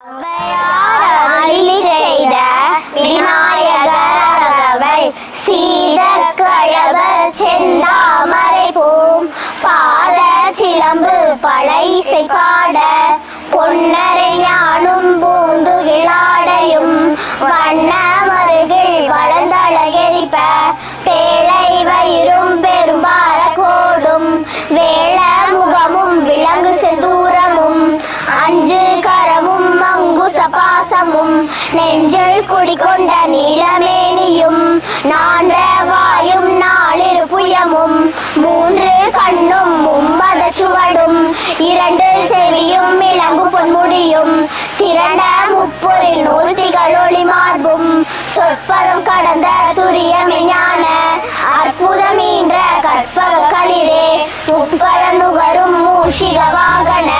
ஔவையார் அருளி செய்த விநாயகரவை சீதக்கழவர் செந்தாமரை பூம். பாத சிலம்பு பழ இசை பாட பொன்னர் நெஞ்சில் குடிகொண்ட நிலமேனியும் நான்ற வாயும் நாளிரு புயமும் மூன்று கண்ணும் மும்மத சுவடும் இரண்டு செவியும் இளங்கு பொன்முடியும் திரண்ட முப்பொரில் நூல் ஒளி மார்பும் சொற்பதம் கடந்த துரிய ஞான அற்புதம் ஈன்ற கற்பக களிரே முப்பட நுகரும் மூஷிக வாகன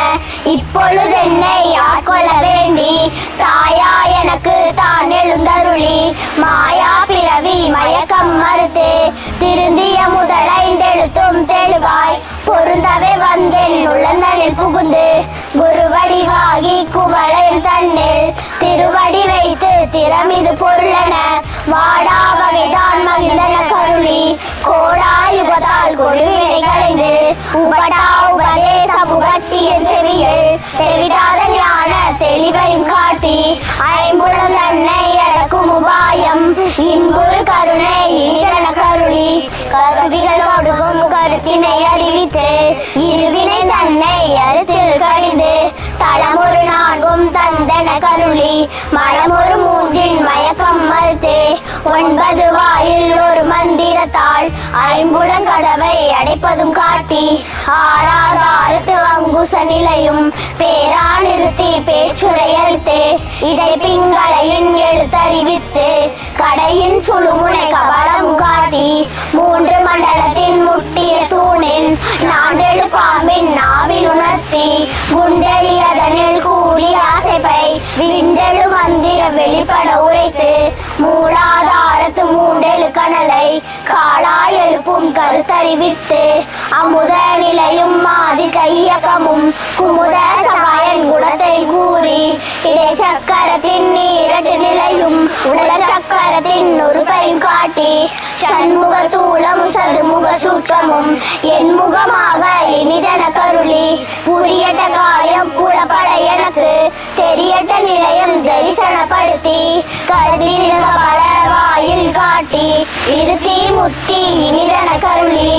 இப்பொழுதென்னை ஆட்கொள்ள வேண்டி எனக்கு தான் எழுந்தருளி. மாயா பிறவி மயக்கம் மறுத்து திருந்திய முதலைந்தெழுத்தும் தெளிவாய் பொருந்தவே வந்தேன் உள்ளந்தனில் புகுந்து. குருவடிவாகி குவளையும் தன்னில் திருவடி வைத்து திறமிது பொருளென. வாடா வகைதான் மகிழ்ந்தன கருளி. கோடாயுகத்தால் கொடுவினை கலைந்து உபடா உபதேச புகட்டியின் செவியில். தெளிடாத ஞான தெளிவையும் காட்டி. ஐம்புலம் இன்புறு கருணை இனிதன கருளி. கருவிகளோடுக்கும் கருத்தினை அறிவித்து இருவினை தன்னை அறுத்தில் கழிந்து தளமொரு நான்கும் தந்தன கருளி. மனமொரு மூன்றின் மயக்கம் மறுத்து ஒன்பது வாயில் ஒரு மந்திரத்தால் ஐம்புலங்கடவை அடைப்பதும் காட்டி ஆறாத அறுத்து அங்குச நிலையும் பேரா நிறுத்தி பேச்சுரை அளித்து இடை பிங்களையின் எழுத்தறிவித்து கடையின் சுழுமுனை கவலம் காட்டி மூன்று மண்டலத்தின் முட்டிய தூணின் நாண்டெழு பாம்பின் நாவில் உணர்த்தி குண்டடியதனில் கூடி ஆசைப்பை விண்டெழு மந்திரம் வெளிப்பட உரைத்து மூலாதாரத்து மூண்டெழு கணலை காலாய் எழுப்பும் கருத்தறிவித்து அமுத நிலையும் மாதி கையகமும் குமுத சகாயன் குணத்தை கூறி உடல சக்கரத்தின் நொறுப்பையும் காட்டி சண்முக தூளம் சதுமுக சுற்றமும் என் முகமாக இனிதன கருளி புரியட்ட காயம் கூடப்பட எனக்கு தெரியட்ட நிலையம் தரிசனப்படுத்தி கருதி பல வாயில் காட்டி இருத்தி முத்தி இனிதன கருளி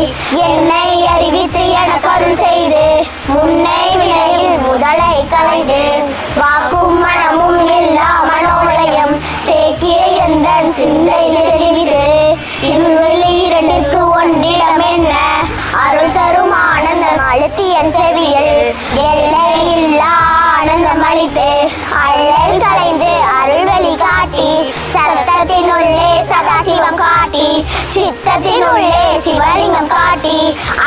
என்னை அறிவித்து என கருள் செய்து முன்னை வினையில் முதலை கலைந்து என் செவியில் எல்லை இல்லா ஆனந்தம் அளித்து அள்ளல் கலைந்து அருள்வெளி காட்டி சத்தத்தின் உள்ளே சதாசிவம் காட்டி சித்தத்தின் உள்ளே சிவலிங்கம் காட்டி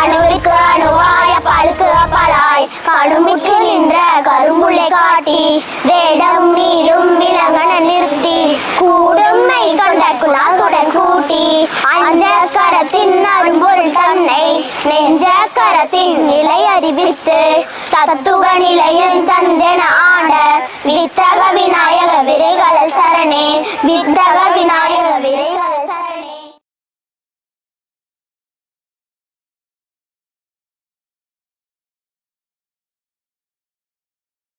அணுவுக்கு அணுவாய பழுக்கு பலாய் கடுமிச்சு நின்ற கரும்புள்ளை காட்டி வேடம் நீரும் விலங்கன நிறுத்தி கூடும் மை கொண்ட குணாத்துடன் கூட்டி அஞ்சல் நெஞ்ச கரத்தின் நிலை அறிவித்து தத்துவ நிலையன் தந்தென ஆட வித்தக விநாயக விரைகளல் சரணே வித்தக விநாயக